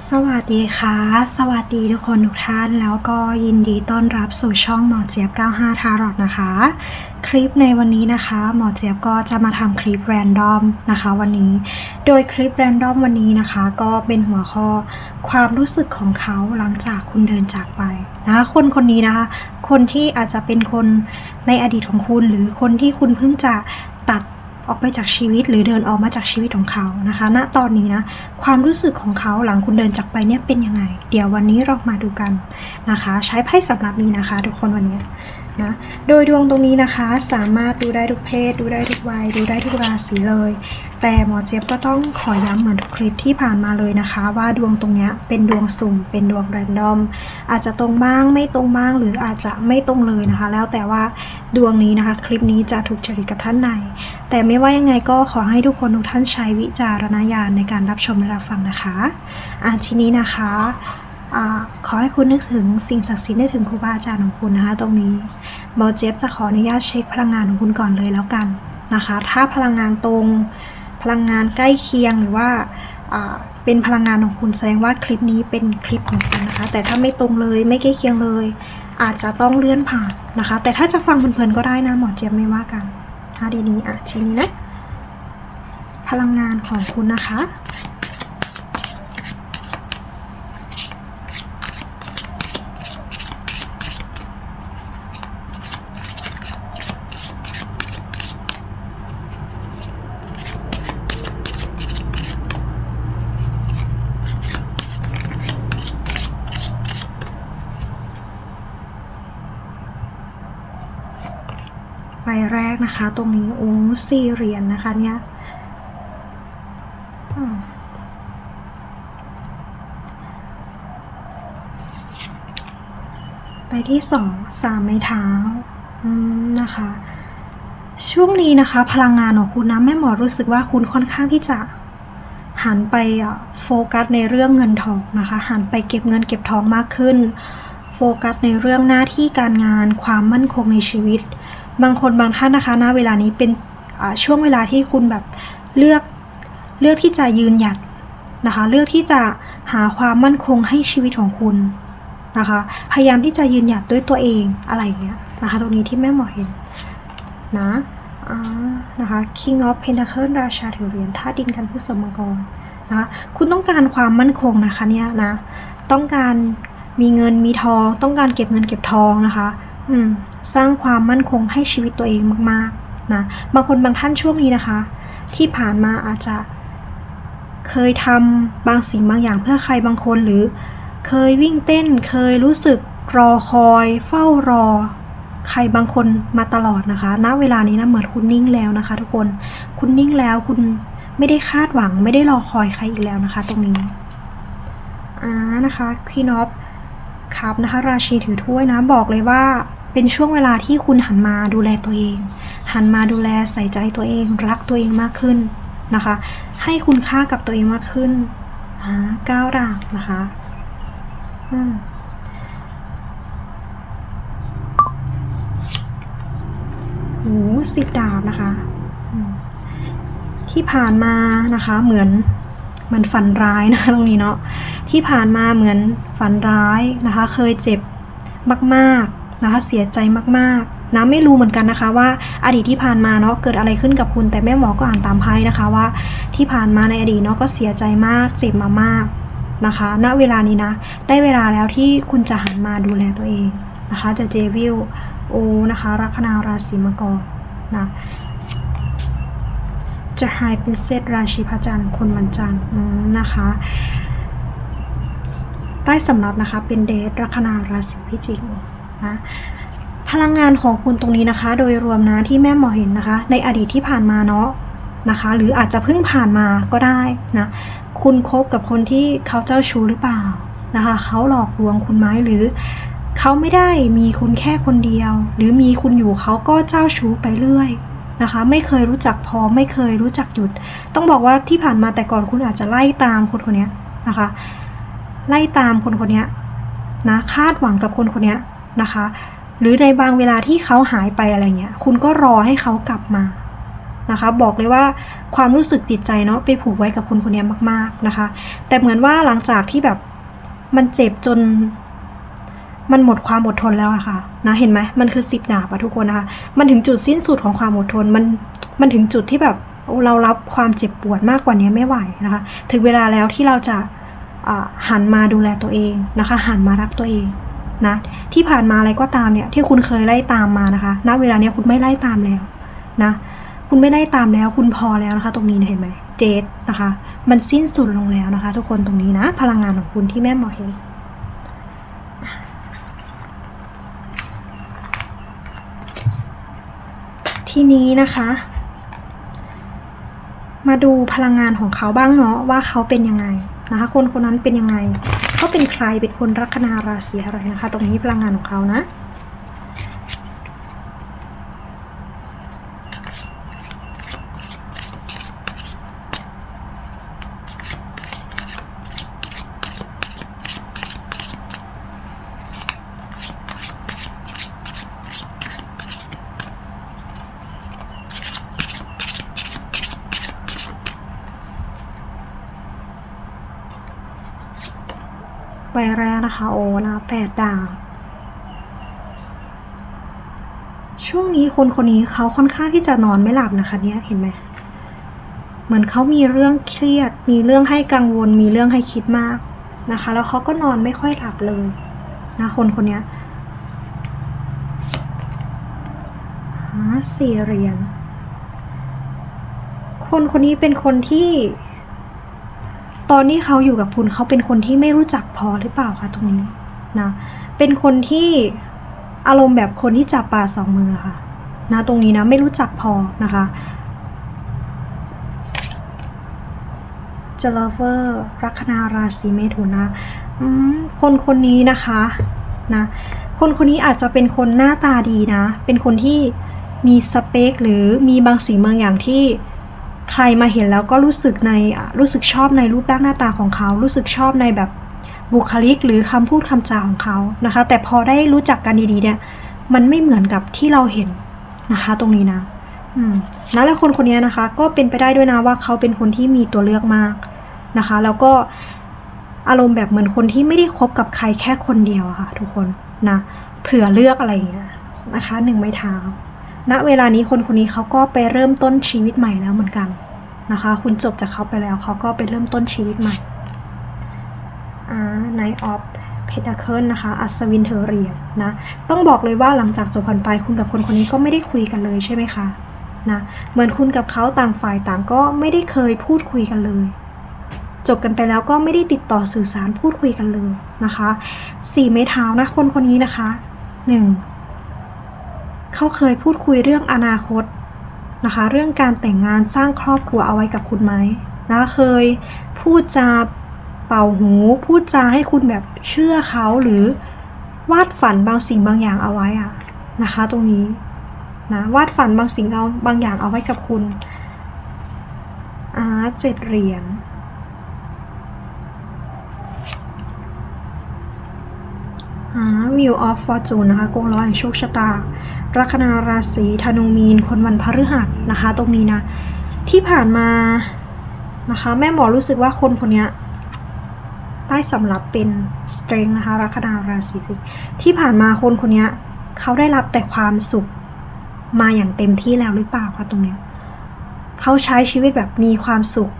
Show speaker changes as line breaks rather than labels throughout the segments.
สวัสดีค่ะ สวัสดีทุกคนทุกท่าน แล้วก็ยินดีต้อนรับสู่ช่องหมอเจี๊ยบ 95 ทารอดนะคะ คลิปในวันนี้นะคะ หมอเจี๊ยบก็จะมาทำคลิปแรนดอมนะคะ วันนี้ โดยคลิปแรนดอมวันนี้นะคะ ก็เป็นหัวข้อความรู้สึกของเขาหลังจากคุณเดินจากไปนะคะคนคนนี้นะคะ คนที่อาจจะเป็นคนในอดีตของคุณ หรือคนที่คุณเพิ่งจะตัด ออกไปจากชีวิตหรือเดินออกมาจากชีวิตของเขานะคะ ณ ตอนนี้นะ ความรู้สึกของเขาหลังคุณเดินจากไปเนี่ยเป็นยังไง เดี๋ยววันนี้เรามาดูกันนะคะ ใช้ไพ่สำหรับนี้นะคะ ทุกคนวันนี้ นะ โดยดวงตรงนี้นะคะสามารถดูได้ทุกเพศ ดูได้ทุกวัย ดูได้ทุกราศีเลย แต่หมอเจี๊ยบก็ต้องขอย้ำเหมือนทุกคลิปที่ผ่านมาเลยนะคะ ว่าดวงตรงนี้เป็นดวงสุ่ม เป็นดวงแรนดอม อาจจะตรงบ้างไม่ตรงบ้างหรืออาจจะไม่ตรงเลยนะคะ แล้วแต่ว่าดวงนี้นะคะ คลิปนี้จะถูกจริตกับท่านไหน แต่ไม่ว่ายังไงก็ขอให้ทุกคนทุกท่านใช้วิจารณญาณในการรับชมและรับฟังนะคะอ่าทีนี้นะคะ อขอให้คุณนึกถึงสิ่งศักดิ์สิทธิ์นึกถึงครูบาอาจารย์ของคุณนะคะ ตรงนี้หมอเจี๊ยบจะขออนุญาตเช็คพลังงานของคุณก่อนเลยแล้วกันนะคะ ถ้าพลังงานตรงพลังงานใกล้เคียงหรือว่าอ่าเป็นพลังงานของคุณแสดงว่าคลิปนี้เป็นคลิปของคุณนะคะ แต่ถ้าไม่ตรงเลยไม่ใกล้เคียงเลย อาจจะต้องเลื่อนผ่านนะคะ แต่ถ้าจะฟังเพลินๆก็ได้นะหมอเจี๊ยบไม่ว่ากันถ้าดีนี้อะทีนี้นะพลังงานของคุณนะคะ ใบแรกนะคะ ตรงนี้โอ้สี่เหรียญนะคะเนี่ยใบที่สองสามไม้เท้านะคะ ช่วงนี้นะคะ พลังงานของคุณนะแม่หมอรู้สึกว่าคุณค่อนข้างที่จะหันไปโฟกัสในเรื่องเงินทองนะคะ หันไปเก็บเงินเก็บทองมากขึ้น โฟกัสในเรื่องหน้าที่การงานความมั่นคงในชีวิต บางคนบางท่านนะคะณเวลานี้เป็นช่วงเวลาที่คุณแบบเลือกเลือกที่จะยืนหยัดนะคะ เลือกที่จะหาความมั่นคงให้ชีวิตของคุณนะคะ พยายามที่จะยืนหยัดด้วยตัวเองอะไรอย่างเงี้ยนะคะ ตรงนี้ที่แม่หมอเห็นนะนะคะ King of Pentacle ราชาถือเหรียญธาดินกันพฤษภมังกรนะคะคุณต้องการความมั่นคงนะคะเนี่ยนะ ต้องการมีเงินมีทอง ต้องการเก็บเงินเก็บทองนะคะ สร้างความมั่นคงให้ชีวิตตัวเองมากๆนะบางคนบางท่านช่วงนี้นะคะ ที่ผ่านมาอาจจะเคยทำบางสิ่งบางอย่างเพื่อใครบางคนหรือ เคยวิ่งเต้นเคยรู้สึกรอคอย เฝ้ารอ ใครบางคนมาตลอดนะคะ ณเวลานี้นะเหมือนคุณนิ่งแล้วนะคะ ทุกคนคุณนิ่งแล้วคุณไม่ได้คาดหวังไม่ได้รอคอยใครอีกแล้วนะคะ ตรงนี้อ่านะคะคีนอฟครับนะคะ ราชีถือถ้วยนะบอกเลยว่า เป็นช่วงเวลาที่คุณหันมาดูแลตัวเอง หันมาดูแลใส่ใจตัวเอง รักตัวเองมากขึ้นนะคะ ให้คุณค่ากับตัวเองมากขึ้นก้าวด่างนะคะอืมโหสิบดาบนะคะ ที่ผ่านมานะคะ เหมือนมันฝันร้ายนะคะตรงนี้เนาะที่ผ่านมาเหมือนฝันร้ายนะคะ เคยเจ็บมาก ๆ นะคะเสียใจมากๆนะไม่รู้เหมือนกันนะคะว่าอดีตที่ผ่านมาเนาะเกิดอะไรขึ้นกับคุณ แต่แม่หมอก็อ่านตามไพ่นะคะว่า ที่ผ่านมาในอดีตเนาะก็เสียใจมากเจ็บมามากนะคะ ณ เวลานี้นะ ได้เวลาแล้วที่คุณจะหันมาดูแลตัวเองนะคะ จะเจวิลโอนะคะ ลัคนาราศีมังกรนะจะไฮเป็นเซตราชีพระจันทร์คนวันจันทร์นะคะ ใต้สำรับนะคะเป็นเดทลัคนาราศีพิจิก นะพลังงานของคุณตรงนี้นะคะ โดยรวมนะที่แม่หมอเห็นนะคะ ในอดีตที่ผ่านมาเนาะนะคะ หรืออาจจะเพิ่งผ่านมาก็ได้นะคุณคบกับคนที่เขาเจ้าชู้หรือเปล่านะคะเขาหลอกลวงคุณไหมหรือเขาไม่ได้มีคุณแค่คนเดียว หรือมีคุณอยู่เขาก็เจ้าชู้ไปเรื่อยนะคะ ไม่เคยรู้จักพอไม่เคยรู้จักหยุด ต้องบอกว่าที่ผ่านมาแต่ก่อนคุณอาจจะไล่ตามคนคนนี้นะคะ ไล่ตามคนคนนี้นะคาดหวังกับคนคนนี้ นะคะ หรือในบางเวลาที่เขาหายไปอะไรเงี้ย คุณก็รอให้เขากลับมานะคะ บอกเลยว่าความรู้สึกจิตใจเนาะไปผูกไว้กับคนคนนี้มาก ๆนะคะ แต่เหมือนว่าหลังจากที่แบบมันเจ็บจนมันหมดความอดทนแล้วอะค่ะนะเห็นไหมมันคือสิบดาบอะทุกคนนะคะ มันถึงจุดสิ้นสุดของความอดทนมันมันถึงจุดที่แบบเรารับความเจ็บปวดมากกว่านี้ไม่ไหวนะคะ ถึงเวลาแล้วที่เราจะหันมาดูแลตัวเองนะคะ หันมารักตัวเอง นะที่ผ่านมาอะไรก็ตามเนี่ยที่คุณเคยไล่ตามมานะคะณเวลาเนี้ยคุณไม่ไล่ตามแล้วนะคุณไม่ไล่ตามแล้ว คุณพอแล้วนะคะ ตรงนี้เห็นไหมเจดนะคะ มันสิ้นสุดลงแล้วนะคะ ทุกคนตรงนี้นะ พลังงานของคุณที่แม่หมอเห็นทีนี้นะคะ มาดูพลังงานของเขาบ้างเนาะว่าเขาเป็นยังไงนะคะ คนคนนั้นเป็นยังไง เขาเป็นใครเป็นคนลัคนาราศีอะไรนะคะ ตรงนี้พลังงานของเขานะ ใบแรกนะคะโอนะแปดดาว ช่วงนี้คนคนนี้เขาค่อนข้างที่จะนอนไม่หลับนะคะเนี่ยเห็นไหมเหมือนเขามีเรื่องเครียด มีเรื่องให้กังวล มีเรื่องให้คิดมากนะคะ แล้วเขาก็นอนไม่ค่อยหลับเลยนะคนคนนี้หาสี่เหรียญคนคนนี้เป็นคนที่ ตอนที่เขาอยู่กับคุณเขาเป็นคนที่ไม่รู้จักพอหรือเปล่าคะตรงนี้นะเป็นคนที่อารมณ์แบบคนที่จับปลาสองมือค่ะนะตรงนี้นะไม่รู้จักพอนะคะเจลเวอร์ลัคนาราศีเมถุนนะคนคนนี้นะคะนะคนคนนี้อาจจะเป็นคนหน้าตาดีนะ เป็นคนที่มีสเปคหรือมีบางสิ่งบางอย่างที่ ใครมาเห็นแล้วก็รู้สึกในรู้สึกชอบในรูปร่างหน้าตาของเขา รู้สึกชอบในแบบบุคลิกหรือคำพูดคำจาของเขานะคะ แต่พอได้รู้จักกันดีๆเนี่ย มันไม่เหมือนกับที่เราเห็นนะคะ ตรงนี้นะอืมนะแล้วคนคนนี้นะคะ ก็เป็นไปได้ด้วยนะว่าเขาเป็นคนที่มีตัวเลือกมากนะคะ แล้วก็อารมณ์แบบเหมือนคนที่ไม่ได้คบกับใครแค่คนเดียวอะค่ะ ทุกคนนะเผื่อเลือกอะไรอย่างเงี้ยนะคะหนึ่งไม้เท้า ณเวลานี้คนคนนี้เขาก็ไปเริ่มต้นชีวิตใหม่แล้วเหมือนกันนะคะ คุณจบจากเขาไปแล้วเขาก็ไปเริ่มต้นชีวิตใหม่อ่า Knight of Pentacle นะคะ อัศวินเทอเรียนนะ ต้องบอกเลยว่าหลังจากจบกันไป คุณกับคนคนนี้ก็ไม่ได้คุยกันเลยใช่ไหมคะนะ เหมือนคุณกับเขาต่างฝ่ายต่างก็ไม่ได้เคยพูดคุยกันเลย จบกันไปแล้วก็ไม่ได้ติดต่อสื่อสารพูดคุยกันเลยนะคะสี่ไม้เท้านะคนคนนี้นะคะหนึ่ง เขาเคยพูดคุยเรื่องอนาคตนะคะ เรื่องการแต่งงานสร้างครอบครัวเอาไว้กับคุณไหมนะเคยพูดจาเป่าหู พูดจาให้คุณแบบเชื่อเขาหรือวาดฝันบางสิ่งบางอย่างเอาไว้อะนะคะ ตรงนี้นะวาดฝันบางสิ่งเอาบางอย่างเอาไว้กับคุณอ่าเจ็ดเหรียญอ่า Wheel of Fortune นะคะกงล้อแห่งโชคชะตา ลัคนาราศีธนูมีน คนวันพฤหัสนะคะ ตรงนี้นะ ที่ผ่านมานะคะ แม่หมอรู้สึกว่าคนคนนี้ยได้สำหรับเป็น strength นะคะลัคนาราศีสิงที่ผ่านมาคนคนนี้เขาได้รับแต่ความสุขมาอย่างเต็มที่แล้วหรือเปล่าคะตรงเนี้ยเขาใช้ชีวิตแบบมีความสุข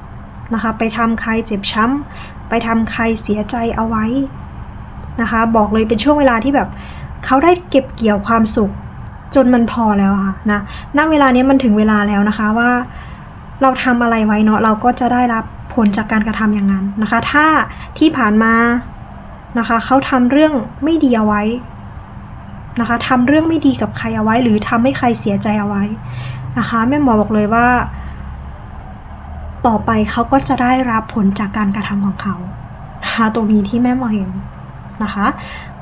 นะคะ ไปทำใครเจ็บช้ำไปทำใครเสียใจเอาไว้นะคะ บอกเลยเป็นช่วงเวลาที่แบบเขาได้เก็บเกี่ยวความสุข จนมันพอแล้วอะค่ะนะณเวลานี้มันถึงเวลาแล้วนะคะว่าเราทำอะไรไว้เนาะเราก็จะได้รับผลจากการกระทำอย่างนั้นนะคะ ถ้าที่ผ่านมานะคะเขาทำเรื่องไม่ดีเอาไว้นะคะทำเรื่องไม่ดีกับใครเอาไว้ หรือทำให้ใครเสียใจเอาไว้นะคะแม่หมอบอกเลยว่า ต่อไปเขาก็จะได้รับผลจากการกระทำของเขานะคะตรงนี้ที่แม่หมอเห็นนะคะ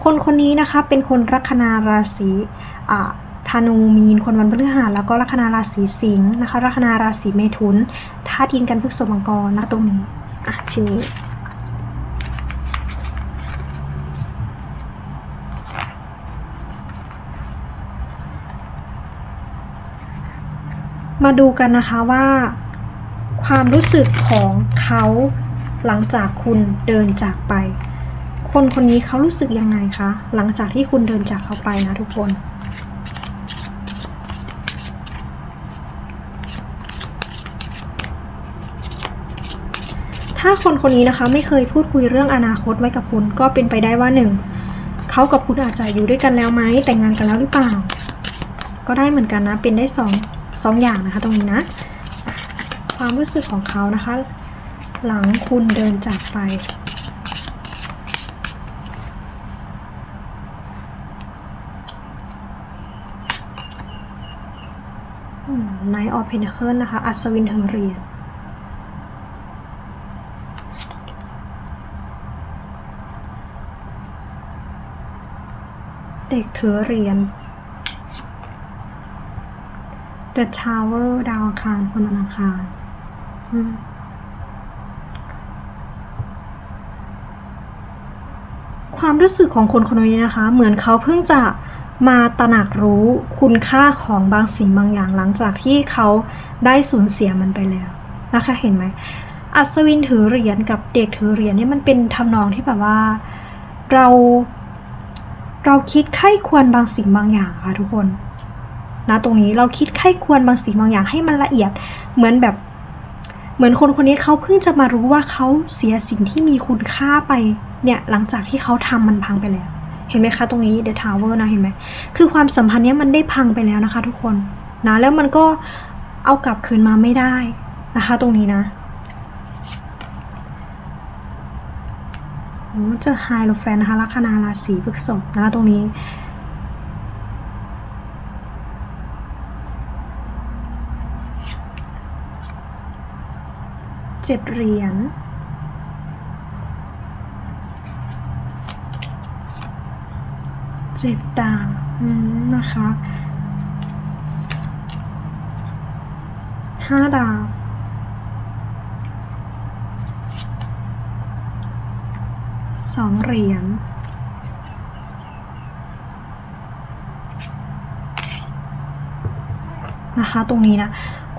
คนคนนี้นะคะเป็นคนลัคนาราศีอ่า ธนูมีน คนวันพฤหัสแล้วก็ลัคนาราศีสิงห์นะคะลัคนาราศีเมถุนธาตุดินกันพฤกษมังกรนะตรงนี้อะทีนี้มาดูกันนะคะว่า ความรู้สึกของเขาหลังจากคุณเดินจากไป คนคนนี้เขารู้สึกยังไงคะ หลังจากที่คุณเดินจากเขาไปนะทุกคนาคนคนนี้นะคะ ไม่เคยพูดคุยเรื่องอนาคตไว้กับคุณก็เป็นไปได้ว่าหนึ่งเขากับคุณอาจจะอยู่ด้วยกันแล้วไหมแต่งงานกันแล้วหรือเปล่า ก็ได้เหมือนกันนะ เป็นได้สองสองอย่างนะคะ ตรงนี้นะ ความรู้สึกของเขานะคะ หลังคุณเดินจากไปไนออฟเพนเคิลนะคะ อัศวินเทอรเรียน กถือเหรียญ The Tower ดาวอังคารคนวันอังคารความรู้สึกของคนคนนี้นะคะ เหมือนเขาเพิ่งจะมาตระหนักรู้คุณค่าของบางสิ่งบางอย่างหลังจากที่เขาได้สูญเสียมันไปแล้วนะคะเห็นไหมอัศวินถือเหรียญกับเด็กถือเหรียญเนี่ยมันเป็นทำนองที่แบบว่า เรา เราคิดไข้ควรบางสิ่งบางอย่างค่ะทุกคนนะตรงนี้เราคิดไข้ควรบางสิ่งบางอย่างให้มันละเอียดเหมือนแบบเหมือนคนคนนี้เขาเพิ่งจะมารู้ว่าเขาเสียสิ่งที่มีคุณค่าไปเนี่ยหลังจากที่เขาทำมันพังไปแล้ว เห็นไหมคะตรงนี้ The Tower นะเห็นไหมคือความสัมพันธ์เนี้ยมันได้พังไปแล้วนะคะ ทุกคนนะแล้วมันก็เอากลับคืนมาไม่ได้นะคะ ตรงนี้นะโอ้ เจอไฮโลแฟนนะคะลัคนาราศีพฤษภนะคะตรงนี้เจ็ดเหรียญเจ็ดดาวนะคะห้าดาว สองเหรียญนะคะ ตรงนี้นะ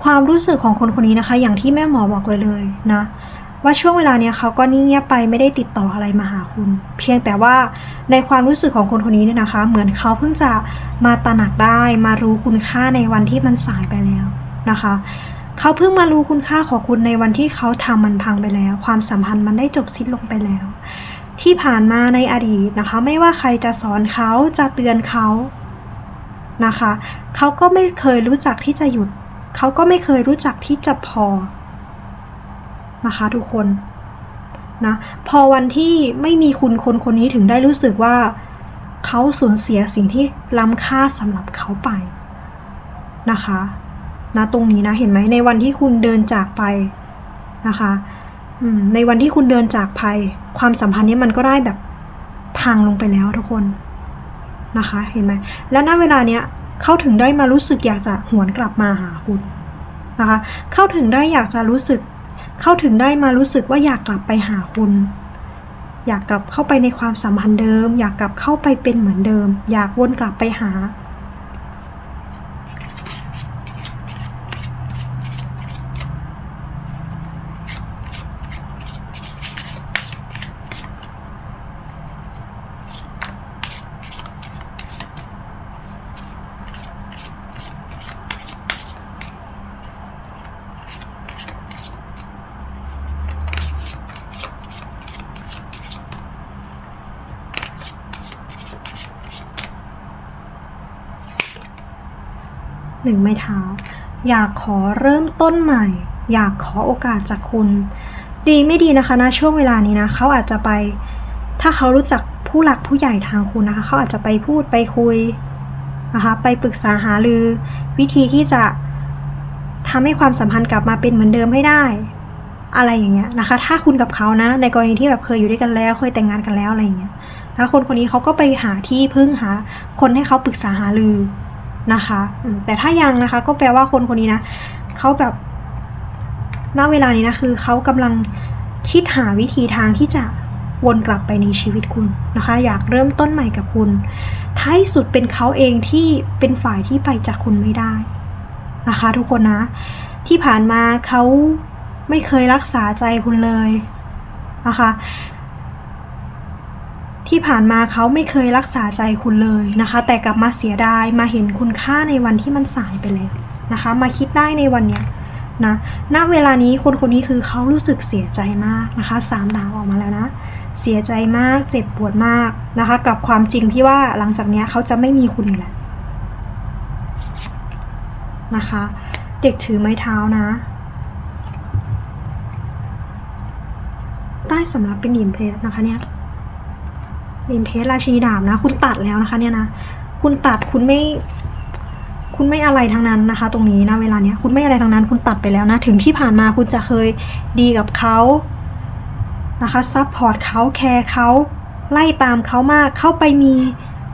ความรู้สึกของคนคนนี้นะคะ อย่างที่แม่หมอบอกไว้เลยนะ ว่าช่วงเวลาเนี้ยเขาก็นิ่งเงียบไปไม่ได้ติดต่ออะไรมาหาคุณ เพียงแต่ว่าในความรู้สึกของคนคนนี้เนี่ยนะคะ เหมือนเขาเพิ่งจะมาตระหนักได้มารู้คุณค่าในวันที่มันสายไปแล้วนะคะเขาเพิ่งมารู้คุณค่าของคุณในวันที่เขาทำมันพังไปแล้ว ความสัมพันธ์มันได้จบสิ้นลงไปแล้ว ที่ผ่านมาในอดีตนะคะ ไม่ว่าใครจะสอนเขาจะเตือนเขานะคะเขาก็ไม่เคยรู้จักที่จะหยุด เขาก็ไม่เคยรู้จักที่จะพอนะคะทุกคนนะพอวันที่ไม่มีคุณคนคนนี้ถึงได้รู้สึกว่า เขาสูญเสียสิ่งที่ล้ำค่าสำหรับเขาไปนะคะนะตรงนี้นะเห็นไหมในวันที่คุณเดินจากไปนะคะในวันที่คุณเดินจากไป ความสัมพันธ์นี้มันก็ได้แบบพังลงไปแล้วทุกคนนะคะ เห็นไหมแล้วณเวลาเนี้ยเขาถึงได้มารู้สึกอยากจะหวนกลับมาหาคุณนะคะเขาถึงได้อยากจะรู้สึก เข้าถึงได้มารู้สึกว่าอยากกลับไปหาคุณ อยากกลับเข้าไปในความสัมพันธ์เดิม อยากกลับเข้าไปเป็นเหมือนเดิม อยากวนกลับไปหา หนึ่งไม้เท้า อยากขอเริ่มต้นใหม่ อยากขอโอกาสจากคุณ ดีไม่ดีนะคะนะช่วงเวลานี้นะเขาอาจจะไป ถ้าเขารู้จักผู้หลักผู้ใหญ่ทางคุณนะคะเขาอาจจะไปพูดไปคุยนะคะไปปรึกษาหารือ วิธีที่จะทำให้ความสัมพันธ์กลับมาเป็นเหมือนเดิมให้ได้ อะไรอย่างเงี้ยนะคะ ถ้าคุณกับเขานะ ในกรณีที่แบบเคยอยู่ด้วยกันแล้ว เคยแต่งงานกันแล้วอะไรอย่างเงี้ยแล้วคนคนนี้เขาก็ไปหาที่พึ่งหา คนให้เขาปรึกษาหารือ นะคะ แต่ถ้ายังนะคะ ก็แปลว่าคนคนนี้นะเขาแบบณเวลานี้นะคือเขากำลังคิดหาวิธีทางที่จะวนกลับไปในชีวิตคุณนะคะ อยากเริ่มต้นใหม่กับคุณ ท้ายสุดเป็นเขาเองที่เป็นฝ่ายที่ไปจากคุณไม่ได้นะคะ ทุกคนนะ ที่ผ่านมาเขาไม่เคยรักษาใจคุณเลยนะคะ ที่ผ่านมาเขาไม่เคยรักษาใจคุณเลยนะคะ แต่กลับมาเสียดายมาเห็นคุณค่าในวันที่มันสายไปแล้วนะคะ มาคิดได้ในวันเนี้ยนะณเวลานี้คนคนนี้คือเขารู้สึกเสียใจมากนะคะสามดาวออกมาแล้วนะเสียใจมากเจ็บปวดมากนะคะ กับความจริงที่ว่าหลังจากเนี้ยเขาจะไม่มีคุณอีกแล้วนะคะ เด็กถือไม้เท้านะ ใต้สำหรับเป็นอิมเพรสนะคะเนี่ย อิมเพสราชินีดาบนะ คุณตัดแล้วนะคะ เนี่ยนะคุณตัดคุณไม่ คุณไม่อะไรทั้งนั้นนะคะ ตรงนี้นะเวลาเนี้ย คุณไม่อะไรทั้งนั้น คุณตัดไปแล้วนะ ถึงที่ผ่านมาคุณจะเคยดีกับเขานะคะซัพพอร์ตเขาแคร์เขาไล่ตามเขามาก เข้าไปมี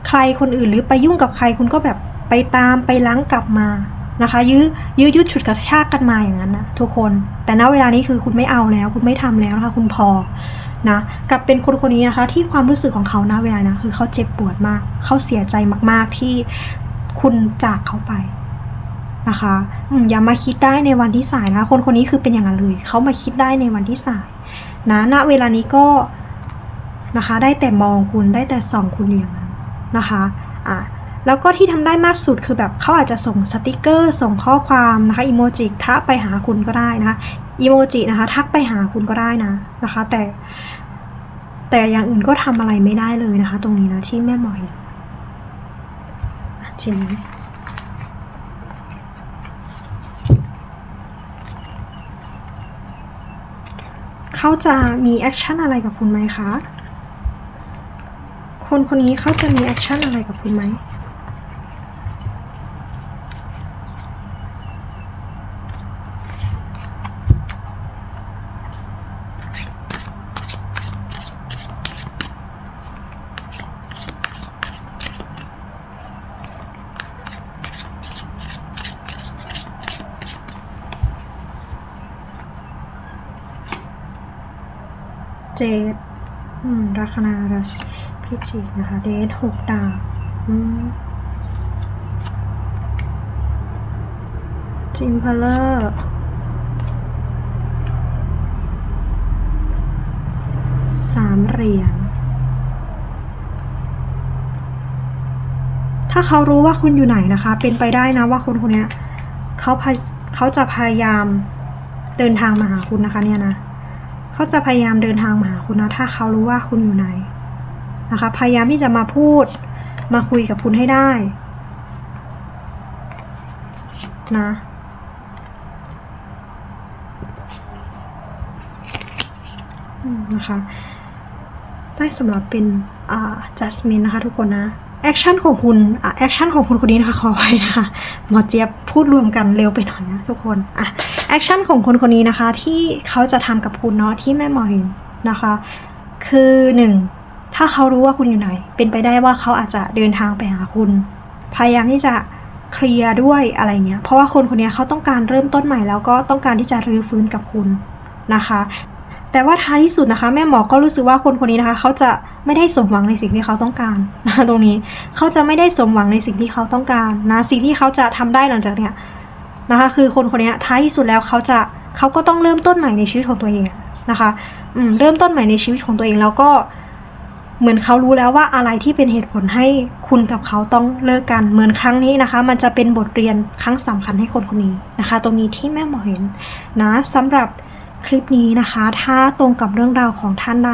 ใครคนอื่น หรือไปยุ่งกับใครคุณก็แบบไปตามไปล้างกลับมานะคะ ยื้อยื้อยุดฉุดกระชากกันมาอย่างนั้นนะทุกคน แต่ณเวลานี้คือคุณไม่เอาแล้ว คุณไม่ทำแล้วนะคะ คุณพอ นะกับเป็นคนคนนี้นะคะ ที่ความรู้สึกของเขานะเวลานะคือเขาเจ็บปวดมาก เขาเสียใจมาก ๆที่คุณจากเขาไปนะคะอืมอย่ามาคิดได้ในวันที่สายนะคะ คนคนนี้คือเป็นอย่างนั้นเลยเขามาคิดได้ในวันที่สายนะณเวลานี้ก็นะคะ ได้แต่มองคุณได้แต่ส่องคุณอยู่อย่างนั้นนะคะ อะ แล้วก็ที่ทำได้มากสุดคือแบบเขาอาจจะส่งสติกเกอร์ ส่งข้อความนะคะอีโมจิทักไปหาคุณก็ได้นะคะอีโมจินะคะ ทักไปหาคุณก็ได้นะนะคะ แต่แต่อย่างอื่นก็ทำอะไรไม่ได้เลยนะคะ ตรงนี้นะที่แม่หมอยอะชิ้นเขาจะมีแอคชั่นอะไรกับคุณไหมคะ คนคนนี้เขาจะมีแอคชั่นอะไรกับคุณไหม เจดอืมลัคนาราศีพิจิกนะคะ เดทหกดาบจิมพลเลอร์สามเหรียญถ้าเขารู้ว่าคุณอยู่ไหนนะคะ เป็นไปได้นะว่าคนคนนี้เขาเขาจะพยายามเดินทางมาหาคุณนะคะเนี่ยนะ เขาจะพยายามเดินทางมาหาคุณนะถ้าเขารู้ว่าคุณอยู่ไหนนะคะพยายามที่จะมาพูดมาคุยกับคุณให้ได้นะนะคะได้สำหรับเป็นอ่า judgment นะคะทุกคนนะแอคชั่นของคุณอะแอคชั่นของคุณคนนี้นะคะขอไว้นะคะหมอเจี๊ยบพูดรวมกันเร็วไปหน่อยนะทุกคนอะ แอคชั่นของคนคนนี้นะคะ ที่เขาจะทำกับคุณเนาะที่แม่หมอเห็นนะคะ คือหนึ่งถ้าเขารู้ว่าคุณอยู่ไหน เป็นไปได้ว่าเขาอาจจะเดินทางไปหาคุณ พยายามที่จะเคลียร์ด้วยอะไรเงี้ย เพราะว่าคนคนนี้เขาต้องการเริ่มต้นใหม่แล้วก็ต้องการที่จะรื้อฟื้นกับคุณนะคะ แต่ว่าท้ายที่สุดนะคะ แม่หมอก็รู้สึกว่าคนคนนี้นะคะ เขาจะไม่ได้สมหวังในสิ่งที่เขาต้องการนะตรงนี้เขาจะไม่ได้สมหวังในสิ่งที่เขาต้องการนะสิ่งที่เขาจะทำได้หลังจากเนี้ย นะคะ คือคนคนนี้ท้ายที่สุดแล้วเขาจะเขาก็ต้องเริ่มต้นใหม่ในชีวิตของตัวเองนะคะอืมเริ่มต้นใหม่ในชีวิตของตัวเองแล้วก็เหมือนเขารู้แล้วว่าอะไรที่เป็นเหตุผลให้คุณกับเขาต้องเลิกกันเหมือนครั้งนี้นะคะ มันจะเป็นบทเรียนครั้งสำคัญให้คนคนนี้นะคะ ตรงนี้ที่แม่หมอเห็นนะสำหรับคลิปนี้นะคะ ถ้าตรงกับเรื่องราวของท่านใด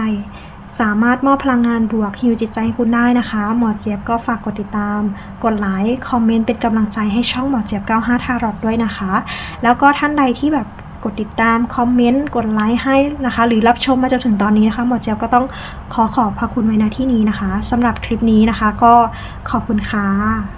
สามารถมอบพลังงานบวกฮิวจิตใจให้คุณได้นะคะ หมอเจี๊ยบก็ฝากกดติดตาม กดไลค์คอมเมนต์เป็นกำลังใจให้ช่องหมอเจี๊ยบ 95 ทารอดด้วยนะคะ แล้วก็ท่านใดที่แบบกดติดตามคอมเมนต์กดไลค์ให้นะคะ หรือรับชมมาจนถึงตอนนี้นะคะ หมอเจี๊ยบก็ต้องขอขอบพระคุณไว้ณที่นี้นะคะสำหรับคลิปนี้นะคะ ก็ขอบคุณค่ะ